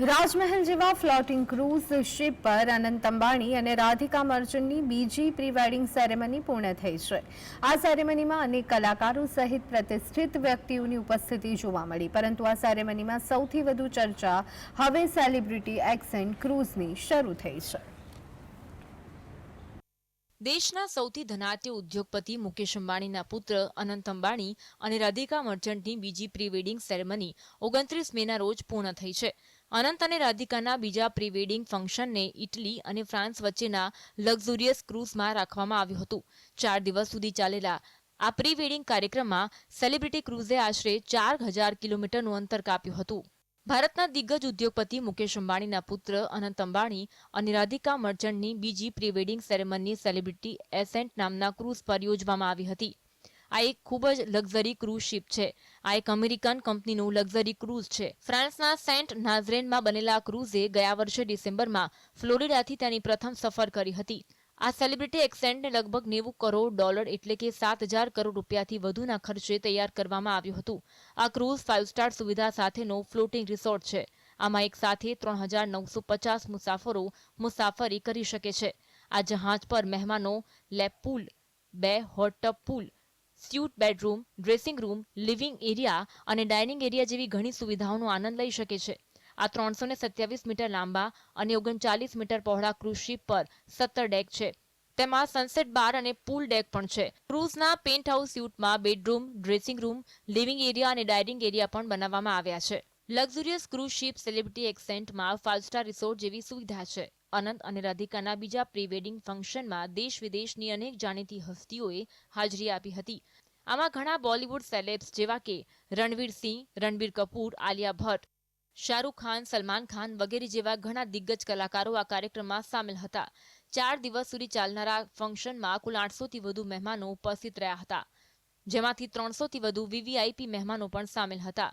રાજમહેલ જેવા floating cruise ship પર અનંત અંબાણી અને રાધિકા મર્ચન્ટની બીજી પ્રી વેડિંગ સેરેમની પૂર્ણ થઈ છે. આ સેરેમનીમાં અનેક કલાકારો સહિત પ્રતિષ્ઠિત વ્યક્તિઓની ઉપસ્થિતિ જોવા મળી. પરંતુ આ સેરેમનીમાં સૌથી વધુ ચર્ચા હવે સેલિબ્રિટી એક્સેન્ટ ક્રૂઝની શરૂ થઈ છે. દેશના સૌથી ધનાઢ્ય ઉદ્યોગપતિ મુકેશ અંબાણીના પુત્ર અનંત અંબાણી અને રાધિકા મર્ચન્ટની બીજી પ્રી વેડિંગ સેરેમની ઓગણત્રીસ મેના રોજ પૂર્ણ થઈ છે. અનંત અને રાધિકાના બીજા પ્રી વેડિંગ ફંક્શનને ઇટલી અને ફ્રાન્સ વચ્ચેના લક્ઝુરિયસ ક્રૂઝમાં રાખવામાં આવ્યું હતું. ચાર દિવસ સુધી ચાલેલા આ પ્રી વેડિંગ કાર્યક્રમમાં સેલિબ્રિટી ક્રૂઝે આશરે ચાર હજાર કિલોમીટરનું અંતર કાપ્યું હતું. ભારતના દિગ્ગજ ઉદ્યોગપતિ મુકેશ અંબાણીના પુત્ર અનંત અંબાણી અને રાધિકા મર્ચન્ટની બીજી pre wedding ceremony celebrity Ascent નામના ક્રૂઝ પર યોજવામાં આવી હતી. આ એક ખૂબ જ લક્ઝરી ક્રૂઝ શિપ છે. આ એક અમેરિકન કંપનીનું લક્ઝરી ક્રૂઝ છે. ફ્રાન્સના સેન્ટ નાઝરેનમાં બનેલા ક્રૂઝે ગયા વર્ષે ડિસેમ્બરમાં ફ્લોરિડાથી તેની પ્રથમ સફર કરી હતી. આ સેલિબ્રિટી એક્સેન્ટને લગભગ નેવું કરોડ ડોલર એટલે કે સાત હજાર કરોડ રૂપિયાથી વધુના ખર્ચે તૈયાર કરવામાં આવ્યું હતું. આ ક્રૂઝ ફાઇવ સ્ટાર સુવિધા સાથેનો ફ્લોટિંગ રિસોર્ટ છે. આમાં એક સાથે ત્રણ હજાર નવસો પચાસ મુસાફરો મુસાફરી કરી શકે છે. આ જહાજ પર મહેમાનો લેપ પૂલ બે hot tub pool suite bedroom, dressing room, living area અને ડાઇનિંગ એરિયા જેવી ઘણી સુવિધાઓનો આનંદ લઈ શકે છે. આ ત્રણસો ને સત્યાવીસ મીટર લાંબા અને ઓગણચાલીસ મીટર પહોળા ક્રૂઝ પર સત્તર ડેક છે. તેમાં સનસેટ બાર અને પૂલ ડેક પણ છે. ક્રૂઝના penthouse સ્યુટમાં bedroom, dressing room, living area અને ડાઇનિંગ એરિયા પણ બનાવવામાં આવ્યા છે. લક્ઝુરિયસ ક્રૂઝ શિપ સેલિબ્રિટી એક્સેન્ટમાં ફાઇવ સ્ટાર રિસોર્ટ જેવી સુવિધા છે. અનંત અને રાધિકાના બીજા પ્રી વેડિંગ ફંક્શનમાં દેશ વિદેશની અનેક જાણીતી હસ્તીઓએ હાજરી આપી હતી. આમાં ઘણા બોલિવૂડ સેલેબ્સ જેવા કે રણવીર સિંહ રણબીર કપૂર, આલિયા ભટ્ટ, શાહરૂખ ખાન, સલમાન ખાન વગેરે જેવા ઘણા દિગ્ગજ કલાકારો આ કાર્યક્રમમાં સામેલ હતા. ચાર દિવસ સુધી ચાલનારા ફંક્શનમાં કુલ આઠસોથી વધુ મહેમાનો ઉપસ્થિત રહ્યા હતા. જેમાંથી ત્રણસોથી વધુ વીવીઆઈપી મહેમાનો પણ સામેલ હતા.